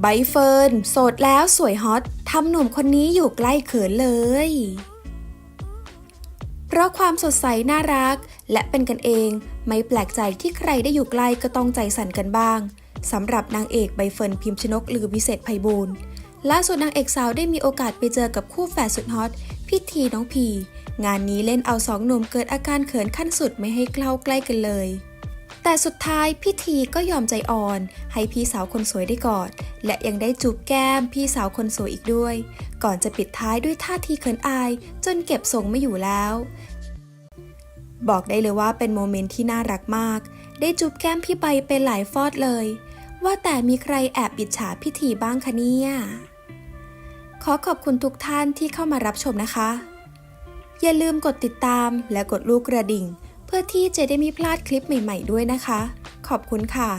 ใบเฟิร์นโสดแล้วสวยฮอตทำหนุ่มคนนี้อยู่ใกล้เขินเลย เพราะความสดใสน่ารัก และเป็นกันเองไม่แปลกใจที่ใครได้อยู่ใกล้ก็ต้องใจสั่นกันบ้างสำหรับนางเอกใบเฟิร์นพิมพ์ชนกลือวิเศษไพบูลย์ ล่าสุดนางเอกสาวได้มีโอกาสไปเจอกับคู่แฝดสุดฮอตพิธีน้องพี งานนี้เล่นเอาสองหนุ่มเกิดอาการเขินขั้นสุดไม่ให้เข้าใกล้กันเลย แต่สุดท้ายพิธีก็ยอมใจอ่อน ให้พี่สาวคนสวยได้กอด และยังได้จูบแก้มพี่สาวคนสวยอีกด้วย ก่อนจะปิดท้ายด้วยท่าทีเขินอาย จนเก็บทรงไม่อยู่แล้ว บอกได้เลยว่าเป็นโมเมนต์ที่น่ารักมาก ได้จูบแก้มพี่ใบเป็นหลายฟอดเลย ว่าแต่มีใครแอบอิจฉาพิธีบ้างคะเนี่ย ขอขอบคุณทุกท่านที่เข้ามารับชมนะคะ อย่าลืมกดติดตามและกดลูกกระดิ่ง เพื่อที่จะได้ไม่พลาดคลิปใหม่ ๆ ด้วยนะคะ ขอบคุณค่ะ